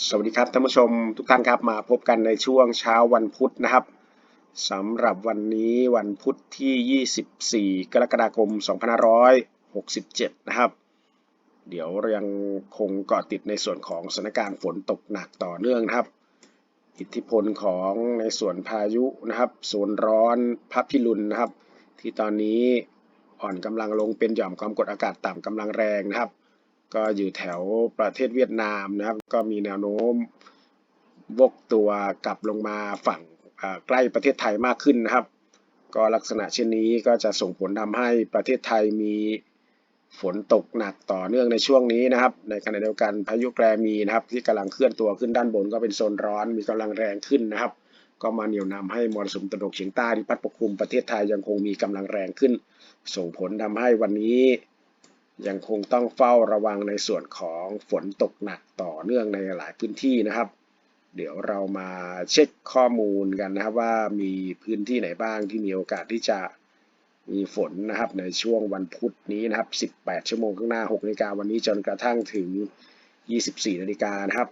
สวัสดีครับท่านผู้ชมทุกท่านครับมาพบกันในช่วงเช้าวันพุธนะครับสำหรับวันนี้วันพุธที่ 24 กรกฎาคม 2567 นะครับ เดี๋ยวยังคงเกาะติดในส่วนของสถานการณ์ฝนตกหนักต่อเนื่องนะครับ อิทธิพลของในส่วนพายุนะครับโซนร้อนพับพิรุนนะครับ ที่ตอนนี้อ่อนกำลังลงเป็นหย่อมความกดอากาศต่ำกำลังแรงนะครับ ก็อยู่แถวประเทศเวียดนามนะครับ ก็มีแนวโน้มวกตัวกลับลงมาฝั่งใกล้ประเทศไทยมากขึ้นนะครับ ก็ลักษณะเช่นนี้ก็จะส่งผลทำให้ประเทศไทยมีฝนตกหนักต่อเนื่องในช่วงนี้นะครับ ในขณะเดียวกันพายุแกรมีนะครับ ที่กำลังเคลื่อนตัวขึ้นด้านบนก็เป็นโซนร้อนมีกำลังแรงขึ้นนะครับ ก็มาเหนี่ยวนำให้มรสุมตะวันตกเฉียงใต้ที่พัดปกคลุมประเทศไทยยังคงมีกำลังแรงขึ้น ส่งผลทำให้วันนี้ ยังคงต้องเฝ้าระวังในส่วนของฝนตกหนักต่อเนื่องในหลายพื้นที่นะครับ เดี๋ยวเรามาเช็คข้อมูลกันนะครับว่ามีพื้นที่ไหนบ้างที่มีโอกาสที่จะมีฝนนะครับในช่วงวันพุธนี้นะครับ 18 ชั่วโมงข้างหน้า 6นาฬิกาวันนี้จนกระทั่งถึง 24 นาฬิกานะครับ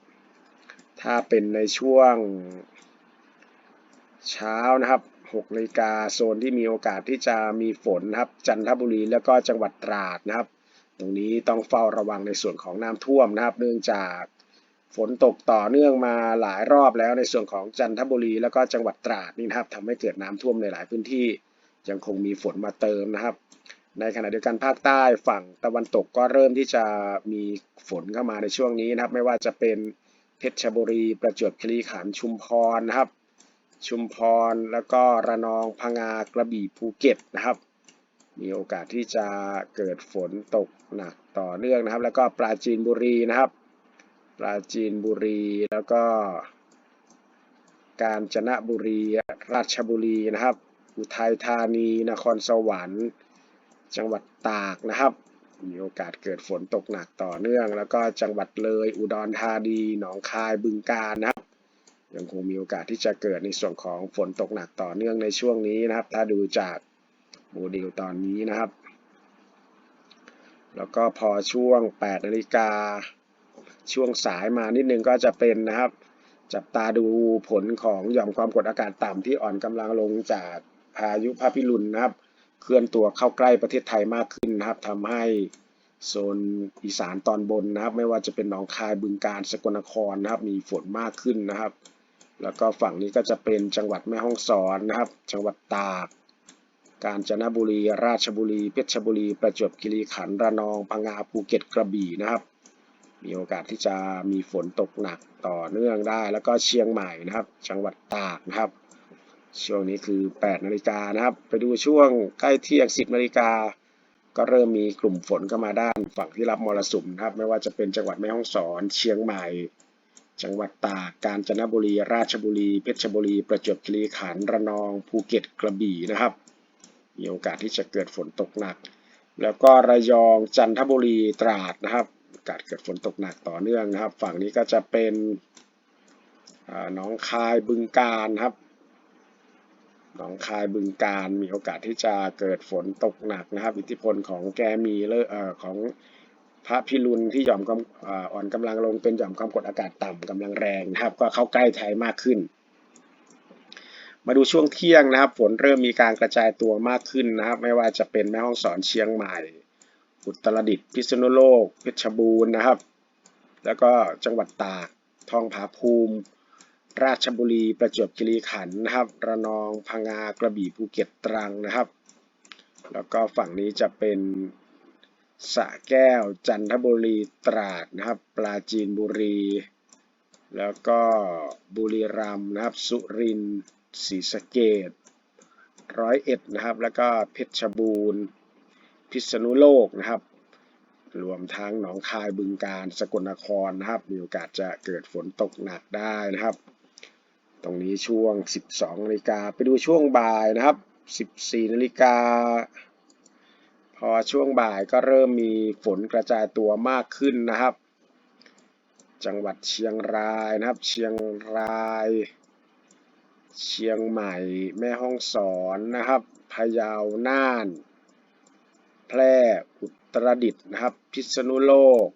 ถ้าเป็นในช่วงเช้านะครับ6นาฬิกาโซนที่มีโอกาสที่จะมีฝนนะครับ จันทบุรีแล้วก็จังหวัดตราดนะครับ ตรงนี้ต้องเฝ้าระวังในส่วนของน้ำท่วมนะครับ เนื่องจากฝนตกต่อเนื่องมาหลายรอบแล้วในส่วนของจันทบุรีแล้วก็จังหวัดตราดนี่นะครับทำให้เกิดน้ำท่วมในหลายพื้นที่ ยังคงมีฝนมาเติมนะครับ ในขณะเดียวกันภาคใต้ฝั่งตะวันตกก็เริ่มที่จะมีฝนเข้ามาในช่วงนี้นะครับ ไม่ว่าจะเป็นเพชรบุรี ประจวบคีรีขันธ์ชุมพรนะครับ ชุมพรแล้วก็ระนองพังงากระบี่ภูเก็ตนะครับ มีโอกาสที่จะเกิดฝนตกหนักต่อเนื่องนะครับ แล้วก็ปราจีนบุรีนะครับ ปราจีนบุรีแล้วก็ กาญจนบุรี ราชบุรีนะครับ อุทัยธานี นครสวรรค์ จังหวัดตากนะครับ มีโอกาสเกิดฝนตกหนักต่อเนื่อง แล้วก็จังหวัดเลย อุดรธานี หนองคาย บึงกาฬนะครับยังคงมีโอกาสที่จะเกิดในส่วนของฝนตกหนักต่อเนื่องในช่วงนี้นะครับ ถ้าดูจาก โมเดลตอนนี้นะครับ แล้วก็พอช่วง8นาฬิกาช่วงสายมานิดนึงก็จะเป็นนะครับ จับตาดูผลของหย่อมความกดอากาศต่ำที่อ่อนกำลังลงจากพายุพาพิรุณนะครับ เคลื่อนตัวเข้าใกล้ประเทศไทยมากขึ้นนะครับทำให้โซนอีสานตอนบนนะครับ ไม่ว่าจะเป็นหนองคายบึงกาฬสกลนครนะครับ มีฝนมากขึ้นนะครับ แล้วก็ฝั่งนี้ก็จะเป็นจังหวัดแม่ฮ่องสอนนะครับ จังหวัดตาก กาญจนบุรี ราชบุรี เพชรบุรี ประจวบคีรีขันธ์ระนองพังงาภูเก็ตกระบี่นะครับ มีโอกาสที่จะมีฝนตกหนักต่อเนื่องได้ แล้วก็เชียงใหม่นะครับ จังหวัดตากนะครับ ช่วงนี้คือ 8 นาฬิกานะครับ ไปดูช่วงใกล้เที่ยง 10 นาฬิกา ก็เริ่มมีกลุ่มฝนเข้ามาด้านฝั่งที่รับมรสุมนะครับ ไม่ว่าจะเป็นจังหวัดแม่ฮ่องสอน เชียงใหม่ จังหวัดตาก กาญจนบุรี ราชบุรี เพชรบุรี ประจวบคีรีขันธ์ระนอง ภูเก็ต กระบี่นะครับ มีโอกาสที่จะเกิดฝนตกหนัก แล้วก็ระยองจันทบุรีตราดนะครับโอกาสเกิดฝนตกหนักต่อเนื่องนะครับ ฝั่งนี้ก็จะเป็นอ่าหนองคายบึงกาฬครับหนองคายบึงกาฬมีโอกาสที่จะเกิดฝนตกหนักนะครับ อิทธิพลของแกมีเลอเอ่อของพระพิรุณที่หย่อมกำอ่อ่อนกำลังลงเป็นหย่อมความกดอากาศต่ำกำลังแรงนะครับ ก็เข้าใกล้ไทยมากขึ้น มาดูช่วงเที่ยงนะครับ ฝนเริ่มมีการกระจายตัวมากขึ้นนะครับ ไม่ว่าจะเป็นแม่ฮ่องสอนเชียงใหม่ อุตรดิตถ์พิษณุโลก เพชรบูรณ์นะครับ แล้วก็จังหวัดตากทองผาภูมิ ราชบุรีประจวบคีรีขันธ์นะครับ ระนองพังงากระบี่ภูเก็ตตรังนะครับ แล้วก็ฝั่งนี้จะเป็นสระแก้ว จันทบุรีตราดนะครับ ปราจีนบุรี แล้วก็บุรีรัมย์นะครับ สุรินทร์ ศรีสะเกษร้อยเอ็ดนะครับ แล้วก็เพชรบูรณ์พิษณุโลกนะครับ รวมทั้งหนองคายบึงกาฬสกลนครนะครับ มีโอกาสจะเกิดฝนตกหนักได้นะครับ ตรงนี้ช่วง 12นาฬิกาไปดูช่วงบ่ายนะครับ 14นาฬิกาพอช่วงบ่ายก็เริ่มมีฝนกระจายตัวมากขึ้นนะครับ จังหวัดเชียงรายนะครับ เชียงราย เชียงใหม่ แม่ฮ่องสอนนะครับพะเยาน่าน แพร่อุตรดิตถ์นะครับ พิษณุโลก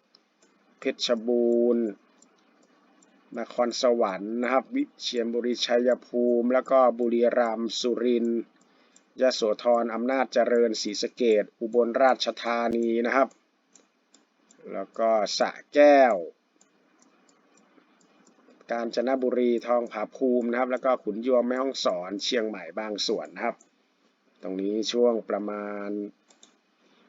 เพชรบูรณ์นครสวรรค์นะครับ วิเชียรบุรีชัยภูมิ แล้วก็บุรีรัมย์สุรินทร์ยโสธรอำนาจเจริญศรีสะเกดอุบลราชธานีนะครับ แล้วก็สะแก้ว กาญจนบุรีทองผาภูมินะครับ แล้วก็ขุนยวมแม่ฮ่องสอนเชียงใหม่บางส่วนนะครับ ตรงนี้ช่วงประมาณ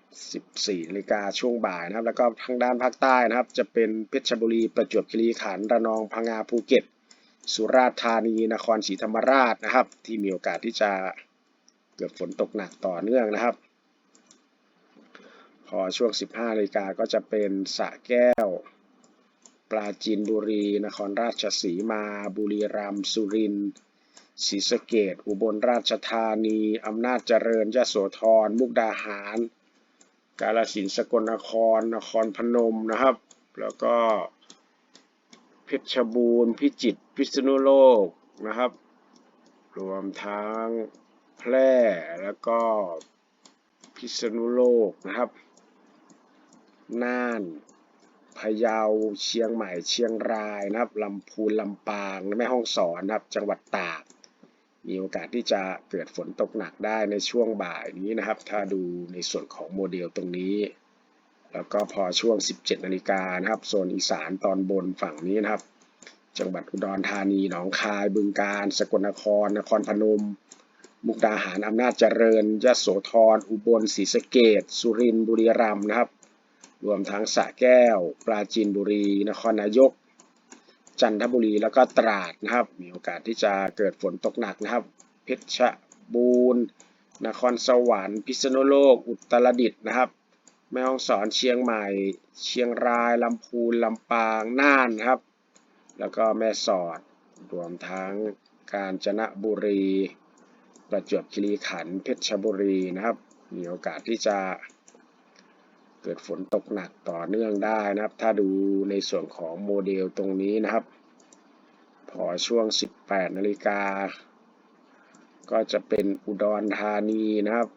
14นาฬิกาช่วงบ่ายนะครับ แล้วก็ทางด้านภาคใต้นะครับ จะเป็นเพชรบุรีประจวบคีรีขันธ์ระนองพังงาภูเก็ต สุราษฎร์ธานีนครศรีธรรมราชนะครับ ที่มีโอกาสที่จะเกิดฝนตกหนักต่อเนื่องนะครับ พอช่วง 15นาฬิกาก็จะเป็นสระแก้ว ปราจีนบุรี นครราชสีมา บุรีรัมย์ สุรินทร์ ศรีสะเกดอุบลราชธานี อำนาจเจริญ ยโสธร มุกดาหาร กาฬสินธุ์ สกลนคร นครพนมนะครับ แล้วก็เพชรบูรณ์ พิจิตร พิษณุโลกนะครับ รวมทั้งแพร่ แล้วก็พิษณุโลกนะครับ น่านะเยา เชียงใหม่ เชียงรายนะครับลำพูนลำปางแม่ฮ่องสอนนะครับ จังหวัดตาก มีโอกาสที่จะเกิดฝนตกหนักได้ในช่วงบ่ายนี้นะครับ ถ้าดูในส่วนของโมเดลตรงนี้ แล้วก็พอช่วง 17นาฬิกานะครับ โซนอีสานตอนบนฝั่งนี้นะครับ จังหวัดอุดรธานีหนองคาย บึงกาฬสกลนคร นครพนม มุกดาหารอำนาจเจริญยโสธรอุบลศรีสะเกษสุรินทร์บุรีรัมย์นะครับ รวมทั้งสระแก้ว ปราจีนบุรี นครนายก จันทบุรีแล้วก็ตราดนะครับ มีโอกาสที่จะเกิดฝนตกหนักนะครับ เพชรบูรณ์ นครสวรรค์พิษณุโลก อุตรดิตถ์นะครับ แม่ฮ่องสอนเชียงใหม่ เชียงรายลำพูนลำปางน่านนะครับ แล้วก็แม่สอดรวมทั้งกาญจนบุรี ประจวบคีรีขันธ์เพชรบุรีนะครับ มีโอกาสที่จะ เกิดฝนตกหนักต่อเนื่องได้นะครับ ถ้าดูในส่วนของโมเดลตรงนี้นะครับ พอช่วง 18 นาฬิกา ก็จะเป็นอุดรธานีนะครับ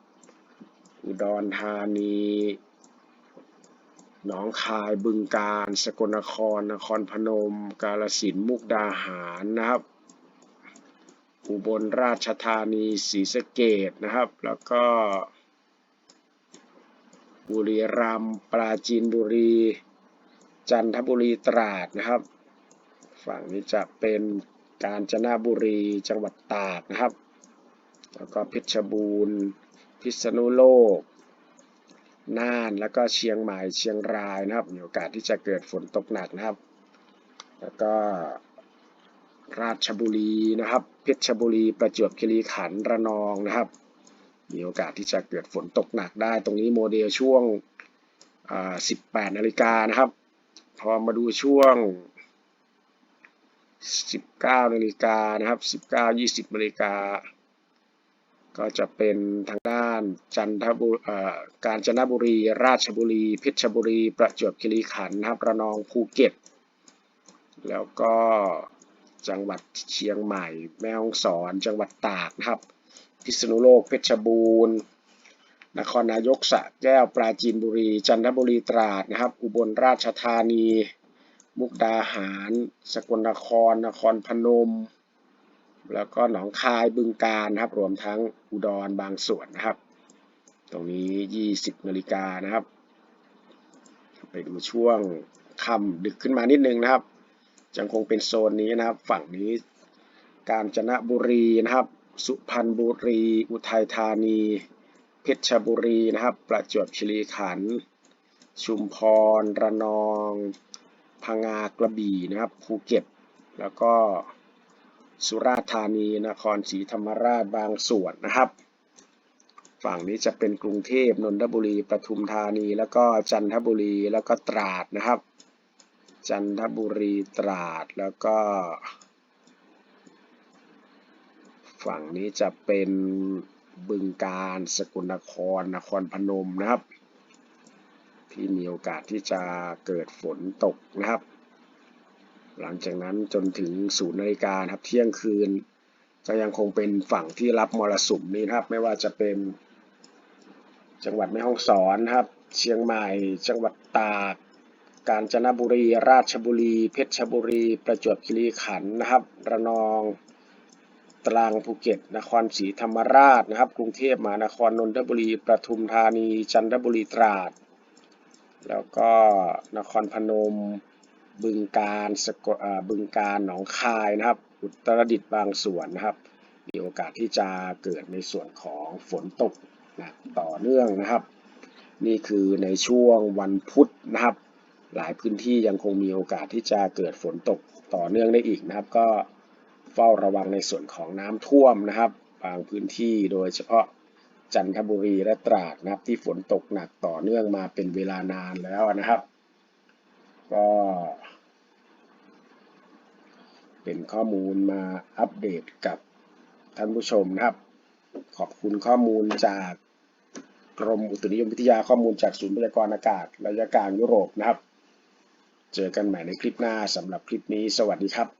อุดรธานีหนองคายบึงกาฬสกลนคร นครพนม กาฬสินธุ์มุกดาหารนะครับ อุบลราชธานีศรีสะเกษนะครับ แล้วก็ บุรีรัมย์ปราจีนบุรี จันทบุรีตราดนะครับ ฝั่งนี้จะเป็นกาญจนบุรีจังหวัดตากนะครับ แล้วก็เพชรบูรณ์ พิษณุโลก น่านแล้วก็เชียงใหม่เชียงรายนะครับ มีโอกาสที่จะเกิดฝนตกหนักนะครับ แล้วก็ราชบุรีนะครับ เพชรบุรีประจวบคีรีขันธ์ระนองนะครับ มีโอกาสที่จะเกิดฝนตกหนักได้ ตรงนี้โมเดลช่วง 18 นาฬิกานะครับ พอมาดูช่วง 19 นาฬิกานะครับ 19 20 นาฬิกา ก็จะเป็นทางด้านจันทบุรีกาญจนบุรี ราชบุรี เพชรบุรี ประจวบคีรีขันธ์นะครับระนองภูเก็ต แล้วก็จังหวัดเชียงใหม่ แม่ฮ่องสอน จังหวัดตากนะครับ พิษณุโลกเพชรบูรณ์ นครนายกสระแก้วปราจีนบุรี จันทบุรีตราดนะครับ อุบลราชธานี มุกดาหาร สกลนคร นครพนม แล้วก็หนองคายบึงกาฬนะครับ รวมทั้งอุดรบางส่วนนะครับ ตรงนี้ 20นาฬิกานะครับ ไปดูช่วงค่ำดึกขึ้นมานิดนึงนะครับยังคงเป็นโซนนี้นะครับ ฝั่งนี้กาญจนบุรีนะครับ สุพรรณบุรี อุทัยธานี เพชรบุรีนะครับ ประจวบคีรีขันธ์ ชุมพร ระนอง พังงากระบี่นะครับ ภูเก็ต แล้วก็สุราษฎร์ธานี นครศรีธรรมราช บางส่วนนะครับ ฝั่งนี้จะเป็นกรุงเทพ นนทบุรี ปทุมธานี แล้วก็จันทบุรี แล้วก็ตราดนะครับ จันทบุรี ตราด แล้วก็ ฝั่งนี้จะเป็นบึงกาฬสกลนครนครพนมนะครับ ที่มีโอกาสที่จะเกิดฝนตกนะครับ หลังจากนั้นจนถึงศูนย์นาฬิกาครับเที่ยงคืนก็ยังคงเป็นฝั่งที่รับมรสุมนี้นะครับ ไม่ว่าจะเป็น จังหวัดแม่ฮ่องสอนนะครับ เชียงใหม่ จังหวัดตากกาญจนบุรี ราชบุรี เพชรบุรี ประจวบคีรีขันธ์นะครับ ระนอง ตรังภูเก็ต นครศรีธรรมราชนะครับ กรุงเทพมหานครนนทบุรีประทุมธานี จันทบุรีตราด แล้วก็นครพนม บึงกาฬสกบึงกาฬหนองคายนะครับ อุตรดิตถ์บางส่วนนะครับ มีโอกาสที่จะเกิดในส่วนของฝนตกนักต่อเนื่องนะครับ นี่คือในช่วงวันพุธนะครับ หลายพื้นที่ยังคงมีโอกาสที่จะเกิดฝนตกต่อเนื่องได้อีกนะครับก็ เฝ้าระวังในส่วนของน้ำท่วมนะครับ บางพื้นที่โดยเฉพาะจันทบุรีและตราดนะครับ ที่ฝนตกหนักต่อเนื่องมาเป็นเวลานานแล้วนะครับ ก็เป็นข้อมูลมาอัปเดตกับท่านผู้ชมนะครับ ขอบคุณข้อมูลจากกรมอุตุนิยมวิทยาข้อมูลจากศูนย์พยากรณ์อากาศระยะกลางยุโรปนะครับ เจอกันใหม่ในคลิปหน้าสำหรับคลิปนี้ สวัสดีครับ